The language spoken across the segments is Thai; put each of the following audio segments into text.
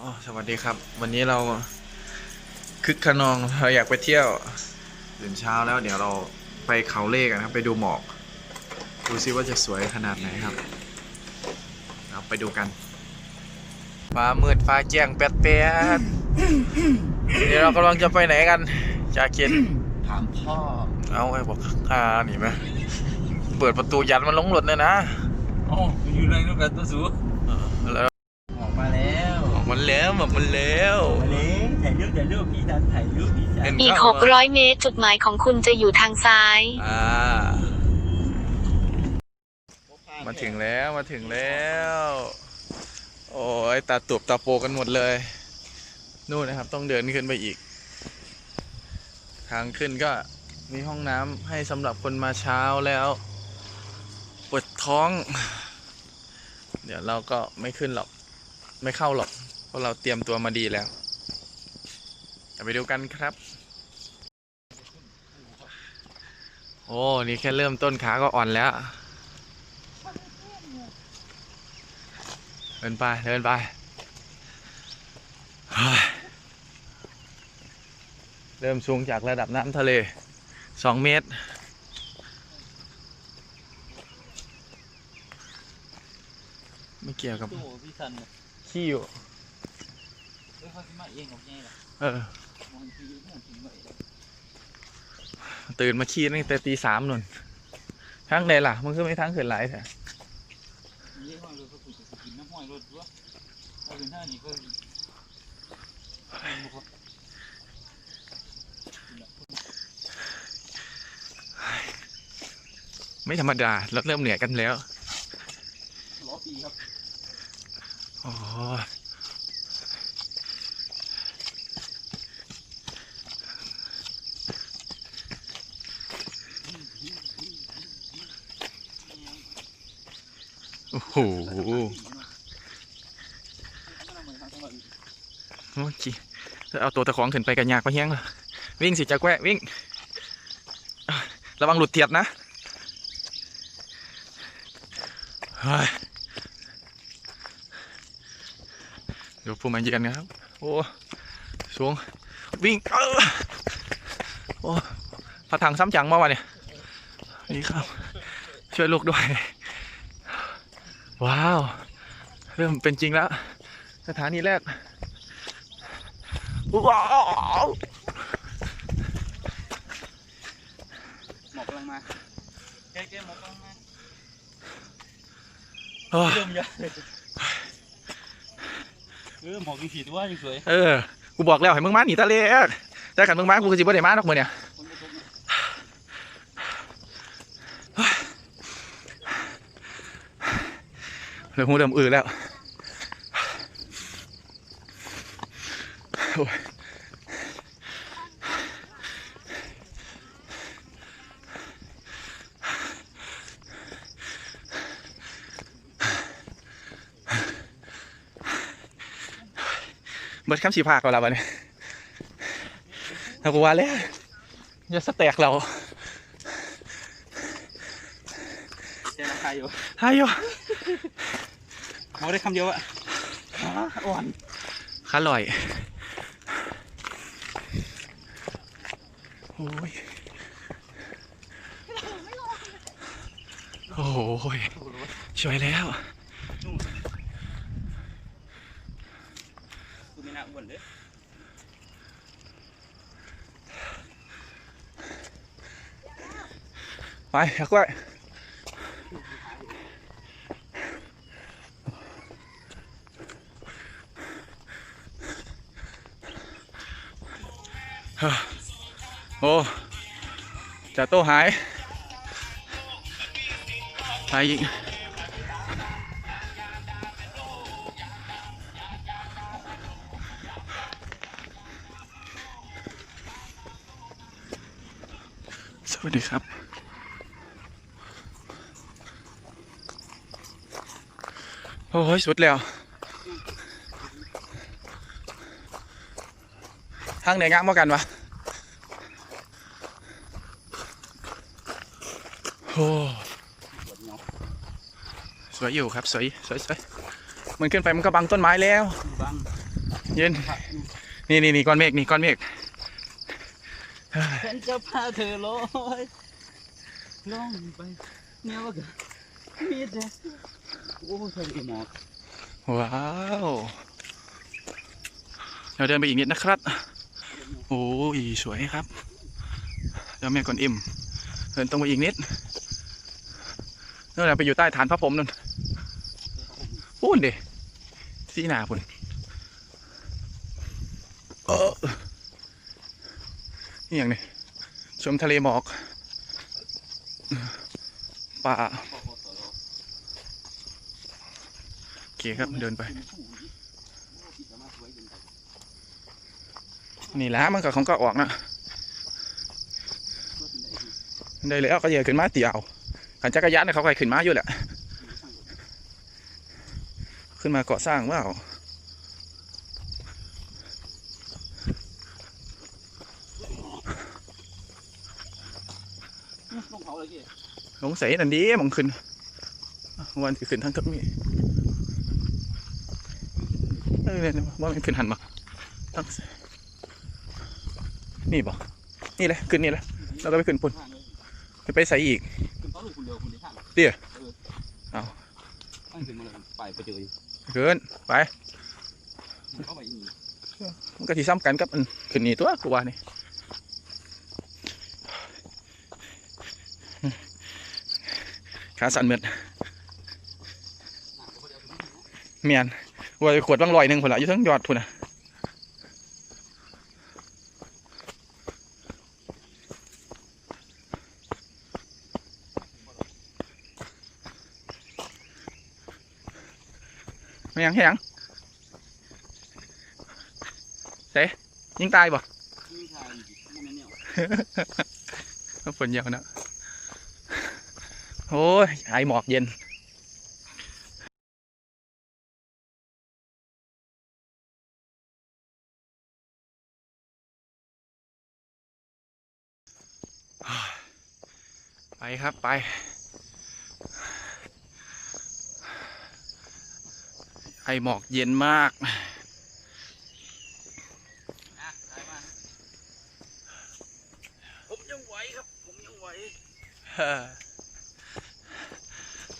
อ๋อสวัสดีครับ วันนี้เราคึกขนองเราอยากไปเที่ยวตื่นเช้าแล้วเดี๋ยวเราไปเขาเลขกันครับ ไปดูหมอก ดูซิว่าจะสวยขนาดไหนครับเราไปดูกันฟ้ามืดฟ้าแจ้งแป๊ดแป๊ดเดี๋ยวเรากำลังจะไปไหนกันจากเขียนถามพ่อ เอาไอ้บอกอ่าหนีไหมเปิดประตูยันมันลงรถเลยนะโอ้อยู่ในนู้นกันตัวสูเออแล้ว แล้วบอกมันแล้วมาเลยถ่ายรูปถ่ายรูปพี่ดันถ่ายรูปพี่ดันอีก 600 เมตร จุดหมายของคุณจะอยู่ทางซ้าย อ่า มาถึงแล้วมาถึงแล้ว โอ้ยตาตุบตาโปกันหมดเลย นู่นนะครับ ต้องเดินขึ้นไปอีก ทางขึ้นก็มีห้องน้ำให้สำหรับคนมาเช้าแล้วปวดท้อง เดี๋ยวเราก็ไม่ขึ้นหรอก ไม่เข้าหรอก เพราะเราเตรียมตัวมาดีแล้วไปดูกันครับ โอ้ นี่แค่เริ่มต้นขาก็อ่อนแล้ว เดินไป เดินไปเริ่มสูงจากระดับน้ำทะเลสองเมตร ไม่เกี่ยวกับขี้อยู่ เฮ้ยเขาสิมาเองกับไงล่ะเออ มันคือมันถึงมาเองตื่นมาขี้ตั้งแต่ตีสามนุ่นทั้งไหนล่ะมันคือไม่ทั้งเขินไหลายแท้นี่ห้อยรถเขาถูกกินน้ำห้อยรถด้วยเอาเป็นท่านี้ก็ไม่ธรรมดาเราเริ่มเหนื่อยกันแล้วล้อปีครับ โอ้ยโอ้โหโอ้ยจิเอาตัวตะของขึ้นไปกันยากไปแห้งเลยวิ่งสิจะแกวะวิ่ง ระวังหลุดเทียดนะเดี๋ยวผู้มาเยือนนะครับ โอ้สูงวิ่งเออโอ้พระถังซ้ำจังมาวะเนี่ยนี่ครับ ช่วยลูกด้วย ว้าว เริ่มเป็นจริงแล้ว สถานีแรก ว้าวหมอกกำลังมาแกแกหมอกกำลังมาโอ้ยเริ่มเยอะเลยเออหมอกกี่สีตัวยังสวย เออ กูบอกแล้วให้มึงมาหนีตะเลกแต่ขันมึงมากูก็จิบ่ได้มาดอกมือเนี่ย คนก็ตก เนี่ยเริ่มหูเริ่มอือแล้วโอ้ยเบิดคำสีภาคเราแล้วบัดนี้เอากูว่าแล้วอย่าสแต็กเราแกราคาอยู่ฮายโย เขาได้คำเดียวอะขาอ่อนขาลอยโอ้ยโอ้ยช่วยแล้วนู่นคือไม่น่าอ้วนเลยไปเอากล้วยเฮ้อ โอ้จ่าโต้หายหายอีกสวัสดีครับ โอ้ยสุดแล้ว ทางไหนงามกว่ากันวะโอ้สวยอยู่ครับสวยสวยสวยมันขึ้นไปมันก็บังต้นไม้แล้วบังเย็นนี่นี่นี่ก้อนเมฆนี่ก้อนเมฆฉันจะพาเธอลอยล่องไปเนี่ยว่ากันมีแต่โอ้ทะเลหมอกว้าวเราเดินไปอีกนิดนะครับ โอ้ยสวยครับเจ้าแม่กวนอิมเดินตรงไปอีกนิดนั่นแหละไปอยู่ใต้ฐานพระพรหมนั่นพูนดิสีหนาพุ่นเออนี่อย่างนี้ชมทะเลหมอกป่าโอเคครับเดินไป นี่แหละมันก็ของก็ออกนะได้แล้วก็เยอะขึ้นมาเตียวขันจักรยานเนี่ยเขาก็ขึ้นมาอยู่แหละ ขึ้นมาเกาะสร้างว่าลงเขาเลยกี่สงสัยนั่นดีมองขึ้น วันที่ขึ้นทั้งทับมีเออเนี่ยว่ามันขึ้นหันมาทั้ง นี่บ่นี่เลยขึ้นนี่เลยแล้วก็ไปขึ้นปุ่นทางเลยจะไปใส่อีกขึ้นเขาลูกคุณเดียวคุณได้ทางเตี้ยเออเอาตั้งขึ้นมาเลยไปไปเจออยู่เกินไปเข้าไปอีกมันก็ที่ซ้ำกันกับอันขึ้นนี่ตัวกูว่านี่ขาสั่นเมือดเมียนว่าจะขวดบางลอยหนึ่งผลละอยู่ทั้งยอดพุ่นนะ ไม่ยังให้ยังเสยิงตายบ่ฝนเยอะนะโอ้ยไอหมอกเย็นไปครับ ไป ไอหมอกเย็นมากอะได้มาผมยังไหวครับ ผมยังไหว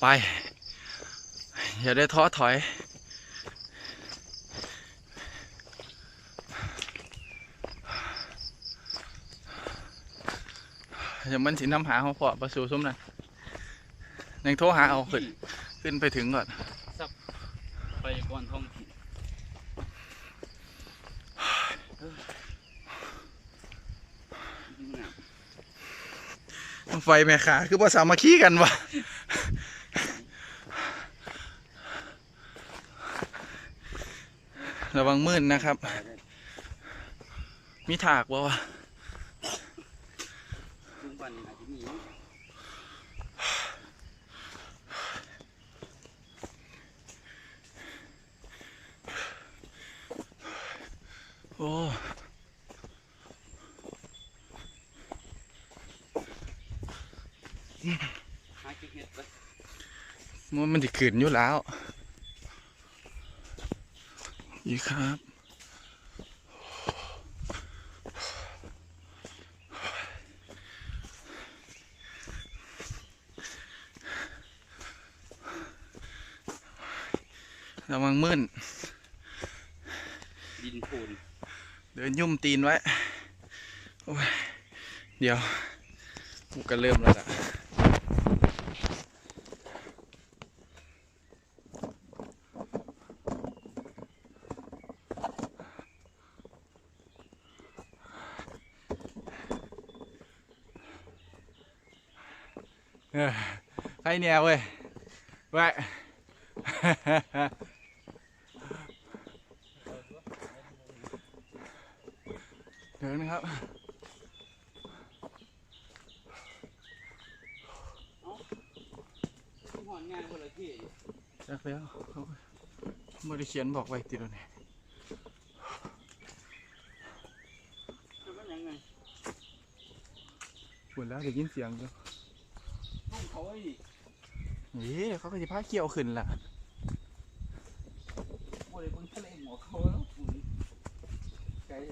ไป อย่าได้ท้อถอยเดี๋ยวมันสิน้ำหาของพ่อประสูซุ้มนั่นยังโทรหาเอาขึ้น ขึ้นไปถึงก่อน ไปก่อนท้องถิ่นเออเนี่ย ไฟแม่ขาคือภาษามาขี้กันวะระวังมืดนะครับ มีถากวะลุงปันอาจจะโอ้ หาเก็บเห็ดไป มันมันจะขืนอยู่แล้ว อีกครับ ระวังมื่นดินโคลนเดินยุ่มตีนไว้โอ้ยเดี๋ยวกูก็เริ่มแล้วล่ะ ใครเนี่ยเว้ยไว้เดินนะครับทุกหอนงานคนละที่อยู่จักแล้วเขาไม่ได้เขียนบอกไว้ติดแล้วเนี่ยคือมันยังไงปุ่นแล้วได้ยินเสียงอยู่ห้ องเขาไอ้นี่เขาก็จะพาเกี่ยวขึ้นล่ะบริเวณทะเลหมอกเขาแล้วฝุ่น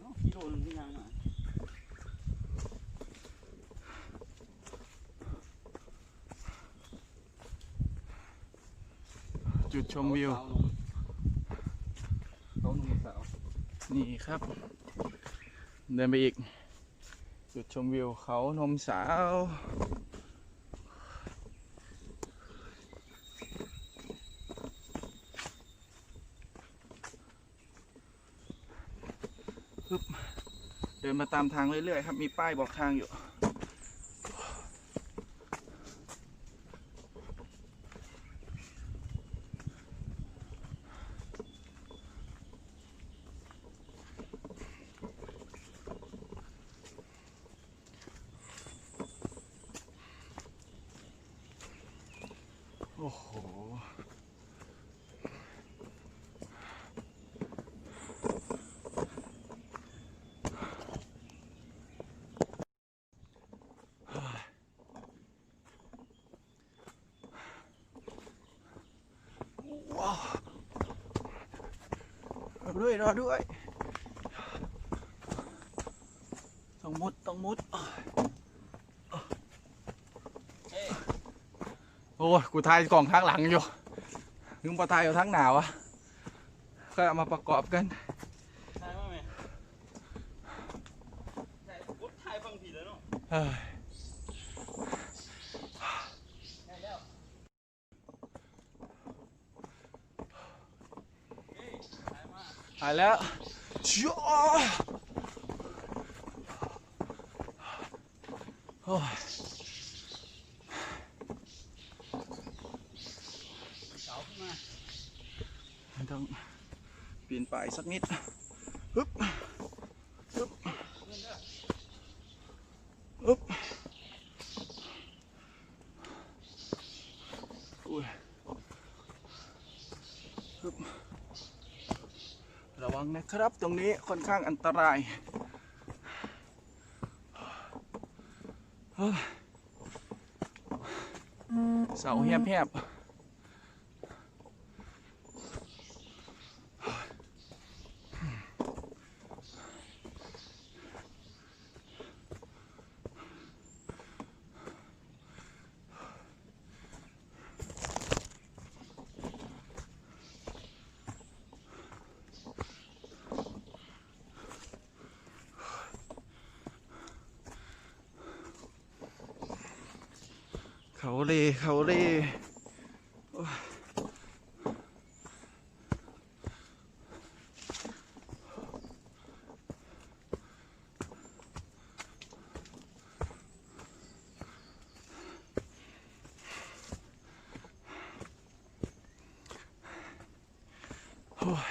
เนาะกิโลนึงที่ยังมาจุดชมวิว เขาหนุ่มสาว นี่ครับ เดินไปอีก จุดชมวิวเขานมสาว ดินมาตามทางเรื่อยๆครับ มีป้ายบอกทางอยู่ โอ้โห ด้วยรอด้วย ต้องมุดต้องมุด โอ้ยกูทายกล่องทางหลังอยู่นึกว่าทายอยู่ทางหนาวะก็เอามาประกอบกันถ่ายมาไหมถ่ายกดถ่ายฟังผิดแล้วเนาะ เฮ้ย ถ่ายแล้วเฮ้ยถ่ายมา หายแล้วชั่วโอ้ยเสาขึ้นมามันต้องปีนป่ายสักนิดฮึบฮึบ เงินเด้อ ฮึบอุ้ยฮึบระวังนะ ครับ ตรงนี้ค่อนข้างอันตรายเฮ้ยเสาแหบๆ เลเขาเลโอ้ยโอ้ย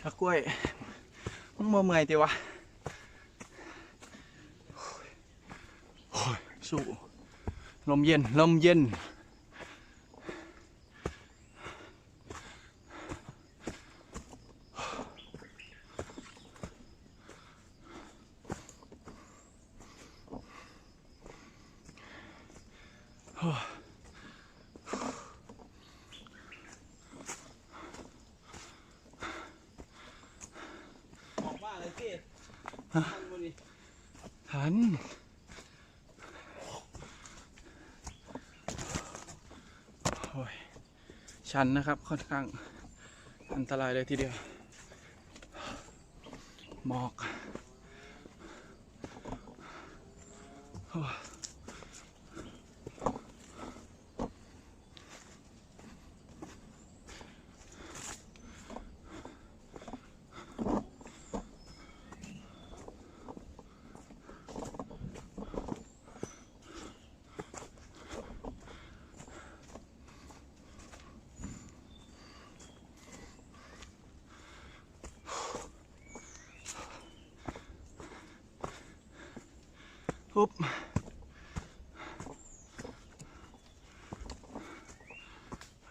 ชักล้วยมึงมาเมื่อยติวะ โอ้ยสู้ ลมเย็น ลมเย็น ออกมาเลยสิทันบ่นี่ทันโอ้ย ชันนะครับ ค่อนข้างอันตรายเลยทีเดียวหมอก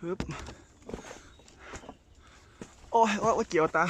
ฮึบโอ้ยโอ้ยโอ้ยเกี่ยวตา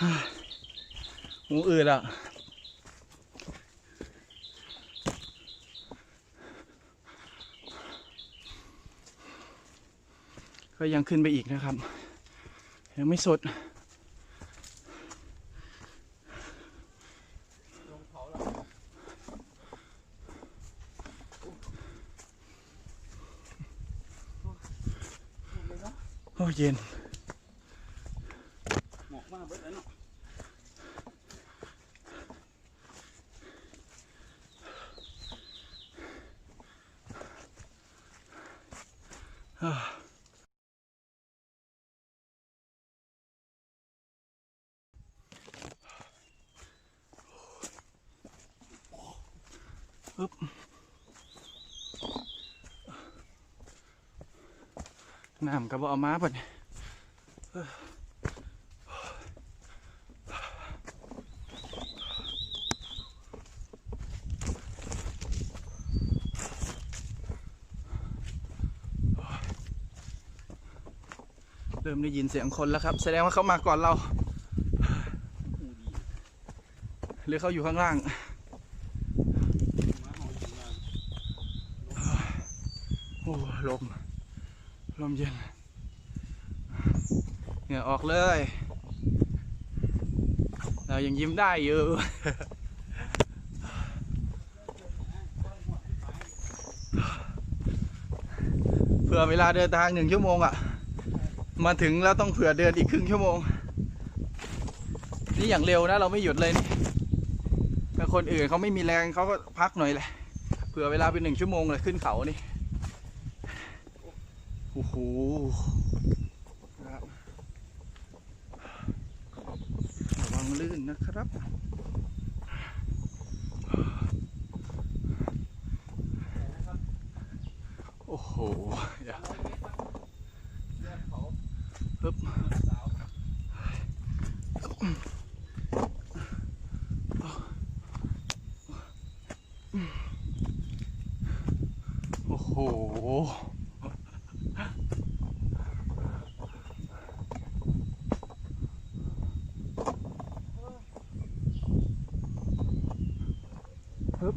หูอืดอะก็ยังขึ้นไปอีกนะครับ ยังไม่สุดโอ้เย็น หมอกมากเบิดแล้วเนาะ น้ำก็บเอามาปะเนี่ยเริ่มได้ยินเสียงคนแล้วครับ แสดงว่าเขามาก่อนเรา หรือเขาอยู่ข้างล่าง โอ้ลม ลมเย็นเหงื่อออกเลย เรายังยิ้มได้อยู่เผื่อเวลาเดินทางหนึ่งชั่วโมงอะมาถึงแล้วต้องเผื่อเดินอีกครึ่งชั่วโมง นี่อย่างเร็วนะเราไม่หยุดเลยนี่แต่คนอื่นเขาไม่มีแรงเขาก็พักหน่อยแหละเผื่อเวลาเป็นหนึ่งชั่วโมงเลยขึ้นเขานี่ โอ้โหระวังลื่นนะครับ โอ้โหอย่า เลือดเขา ปึ๊บ สาว โอ้โห ฮึบ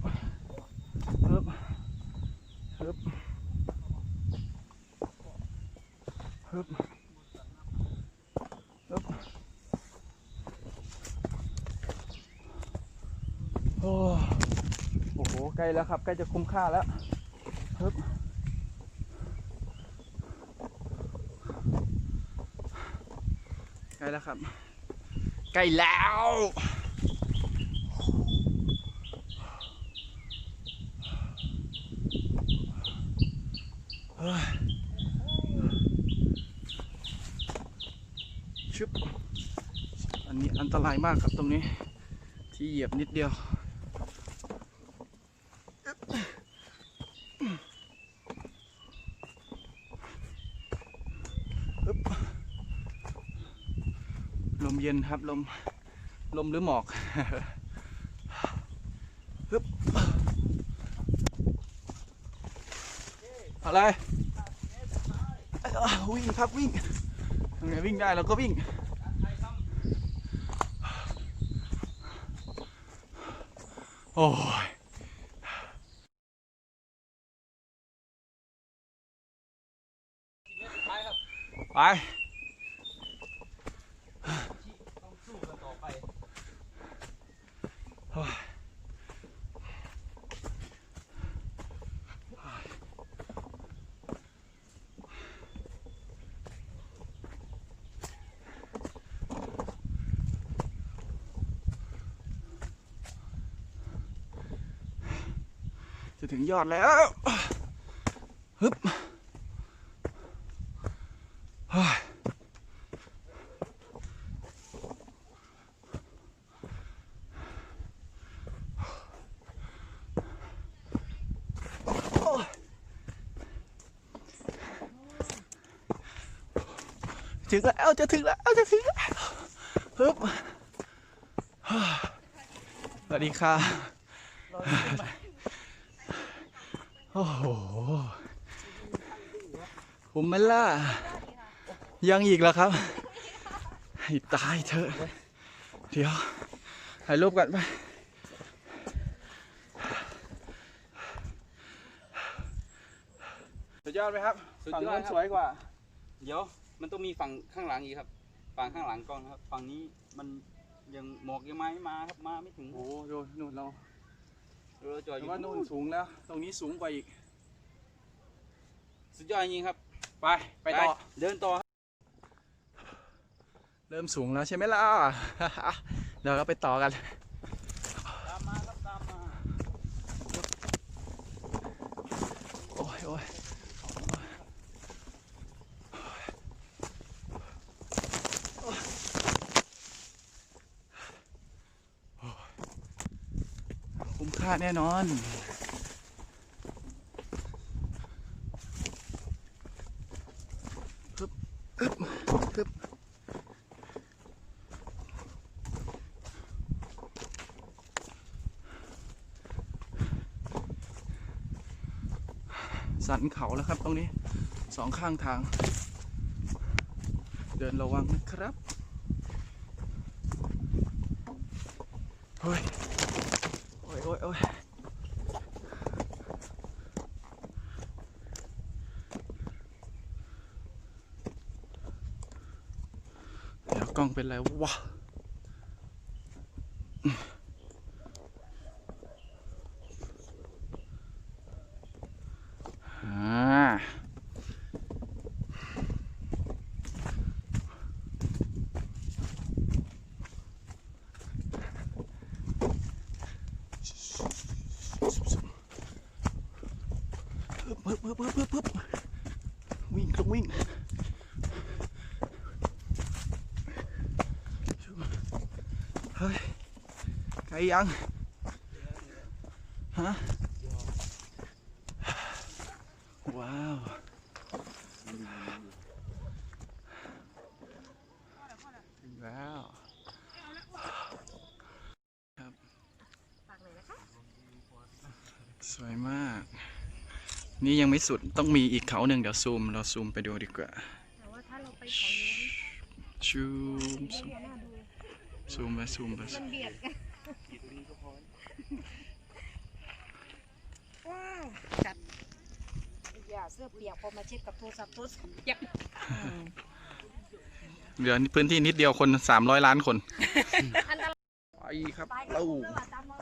ฮึบฮึบฮึบฮึบ โอ้โห ใกล้แล้วครับ ใกล้จะคุ้มค่าแล้วฮึบใกล้แล้วครับ ใกล้แล้วชึบอันนี้อันตรายมากครับตรงนี้ ที่เหยียบนิดเดียวอึ๊บลมเย็ นครับลมลมหรือหมอกฮึบอะไรวิ่งครับวิ่งไงวิ่งได้เราก็วิ่งโอ้ยไป จะถึงยอดแล้วฮึบถึงแล้วจะถึงแล้วจะถึงแล้วฮึบสวัสดีค่ะ โอ้โห ผมไม่ล่ะยังอีกเหรอครับ ให้ตายเถอะ เดี๋ยว ถ่ายรูปกันไปสุดยอดไหมครับสุดฝั่งยอดนู้นครับสวยกว่า เดี๋ยว มันต้องมีฝั่งข้างหลังอีกครับ ฝั่งข้างหลังกล้องนะครับ ฝั่งนี้มันยังหมอกยังไม่มาครับ มาไม่ถึง โอ้ดูนู่นเรา เราจอดอแต่ยู่ว่านู่นสูงแล้ว ตรงนี้สูงกว่าอีก สุดยอดจริงๆครับ ไป ไปต่อ เดินต่อครับเริ่มสูงแล้วใช่ไหมล่ะ เดี๋ยวเราไปต่อกัน ตามมาครับตามมา โอ้ยโอ้ยคุ้มค่าแน่นอนฮึบฮึบฮึบสันเขาแล้วครับตรงนี้สองข้างทาง เดินระวังนะครับ เฮ้ย โอ้ยโอ้ยโอ้ย เป็นไรวะอ่าปึ๊บปึ๊บปึ๊บปึ๊บปึ๊บวิ่งต้องวิ่งเฮ้ยไกลยังฮะว้าวถึงแล้วครับสวยมาก นี่ยังไม่สุดต้องมีอีกเขาหนึ่งเดี๋ยวซูม เราซูมไปดูดีกว่าแต่ว่าถ้าเราไปเขานู้นชูมไม่ซูมน่าดู ซูมไปซูมไปมันเบียดกันว้าวจัดอย่าเสื้อเปียกพอมาเช็ดกับโทรศัพท์โทรศัพท์เปียกเหลือพื้นที่นิดเดียวคนสามร้อยล้านคนอันตรายไปครับตายเราไม่ว่าตามมา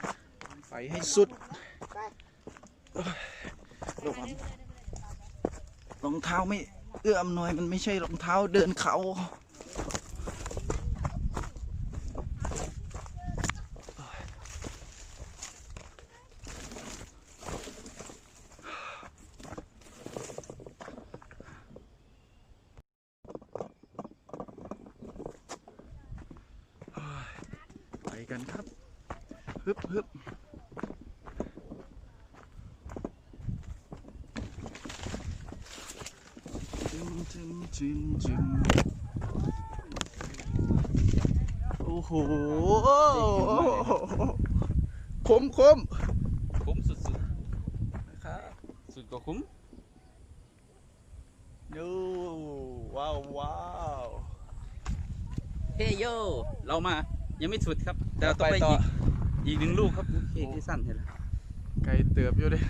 ไปให้สุดไประวังรองเท้าไม่เอื้อมหน่อยมันไม่ใช่รองเท้าเดินเขา กันครับฮึบฮึบจึมจึมจึมจึมโอ้โหคมคมคุ้มสุดนะครับๆ สุดกว่าคุ้ม ดูว้าวว้าว เฮ้โย เรามา ยังไม่สุดครับ แต่เราต้องไปต่ออีกอีกหนึ่งลูกครับโอเคที่สั้นเห็นแล้วไกลเตือบอยู่เลย